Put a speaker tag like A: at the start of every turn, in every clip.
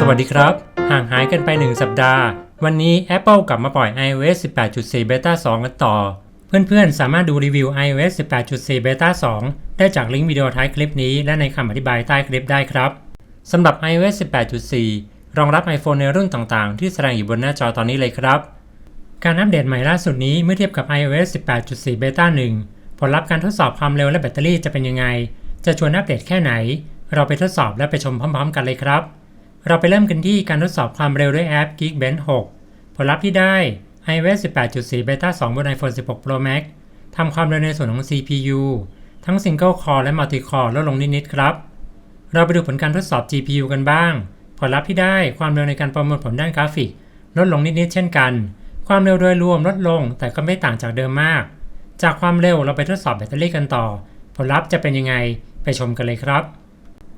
A: สวัสดีครับ ห่างหายกันไป 1 สัปดาห์ วันนี้ Apple กลับมาปล่อย iOS 18.4 Beta 2 กันต่อ เพื่อนๆ สามารถดูรีวิว iOS 18.4 Beta 2 ได้จากลิงก์วิดีโอท้ายคลิปนี้ และในคำอธิบายใต้คลิปได้ครับ สำหรับ iOS 18.4 รองรับ iPhone ในรุ่นต่างๆ ที่แสดงอยู่บนหน้าจอตอนนี้เลยครับ การอัปเดตใหม่ล่าสุดนี้เมื่อเทียบกับ iOS 18.4 Beta 1 ผลลัพธ์การทดสอบความเร็วและแบตเตอรี่จะเป็นยังไง จะชวนอัปเดตแค่ไหน เราไปทดสอบและไปชมพร้อม ๆ กันเลยครับ เราไปเริ่มกันที่การทดสอบความเร็วด้วยแอป Geekbench 6 ผลลัพธ์ที่ได้ iOS 18.4 Beta 2 บน iPhone 16 Pro Max ทำความเร็วในส่วนของ CPU ทั้ง Single Core และ Multi Core ลดลงนิดๆครับ เราไปดูผลการทดสอบ GPU กันบ้าง ผลลัพธ์ที่ได้ความเร็วในการประมวลผลด้านกราฟิก ลดลงนิดๆเช่นกัน ความเร็วโดยรวมลดลง แต่ก็ไม่ต่างจากเดิมมาก จากความเร็วเราไปทดสอบแบตเตอรี่กันต่อ ผลลัพธ์จะเป็นยังไงไปชมกันเลยครับ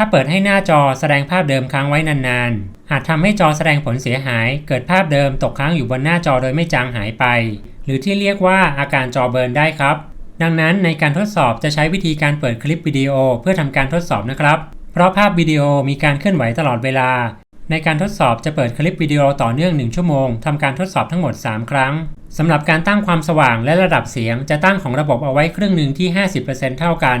A: ถ้าเปิดให้หน้าจอแสดงภาพเดิมค้างไว้นานๆ อาจทำให้จอแสดงผลเสียหาย เกิดภาพเดิมตกค้างอยู่บนหน้าจอโดยไม่จางหายไป หรือที่เรียกว่าอาการจอเบิร์นได้ครับ ดังนั้นในการทดสอบจะใช้วิธีการเปิดคลิปวิดีโอเพื่อทำการทดสอบนะครับ เพราะภาพวิดีโอมีการเคลื่อนไหวตลอดเวลา ในการทดสอบจะเปิดคลิปวิดีโอต่อเนื่อง 1 ชั่วโมงทำการทดสอบทั้งหมด 3 ครั้งสำหรับการตั้งความสว่างและระดับเสียงจะตั้งของระบบเอาไว้ครึ่งหนึ่งที่ 50%เท่ากัน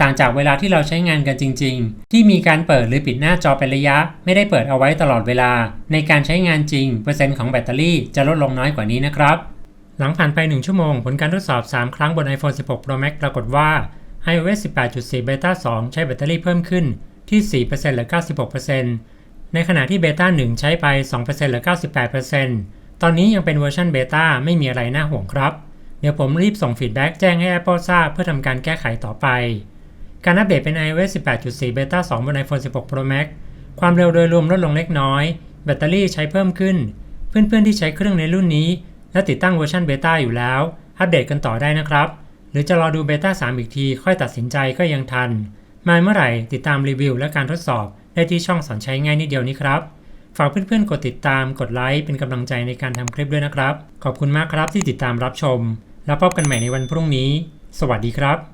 A: ต่างจากเวลาที่เราใช้งานกันจริง ๆ ที่มีการเปิดหรือปิดหน้าจอเป็นระยะ ไม่ได้เปิดเอาไว้ตลอดเวลา ในการใช้งานจริง เปอร์เซ็นต์ของแบตเตอรี่จะลดลงน้อยกว่านี้นะครับ หลังผ่านไป 1 ชั่วโมง ผลการทดสอบ 3 ครั้งบน iPhone 16 Pro Max ปรากฏว่า iOS 18.4 Beta 2 ใช้แบตเตอรี่เพิ่มขึ้นที่ 4%หรือ 96%ในขณะที่ Beta 1 ใช้ไป 2%หรือ 98%ตอนนี้ยังเป็นเวอร์ชัน Beta ไม่มีอะไรน่าห่วงครับ เดี๋ยวผมรีบส่งฟีดแบ็กแจ้งให้ Apple ทราบเพื่อทำการแก้ไขต่อไป การอัปเดตเป็น iOS 18.4 Beta 2 บน iPhone 16 Pro Max ความเร็วโดยรวมลดลงเล็กน้อย แบตเตอรี่ใช้เพิ่มขึ้น เพื่อนๆที่ใช้เครื่องในรุ่นนี้ และติดตั้งเวอร์ชันเบต้าอยู่แล้ว อัปเดตกันต่อได้นะครับ หรือจะรอดูเบต้า3 อีกที ค่อยตัดสินใจก็ยังทัน มาเมื่อไหร่ติดตามรีวิวและการทดสอบได้ที่ช่องสอนใช้ง่ายนิดเดียวนี้ครับ ฝากเพื่อนๆกดติดตาม กดไลค์เป็นกำลังใจในการทำคลิปด้วยนะครับ ขอบคุณมากครับที่ติดตามรับชม แล้วพบกันใหม่ในวันพรุ่งนี้ สวัสดีครับ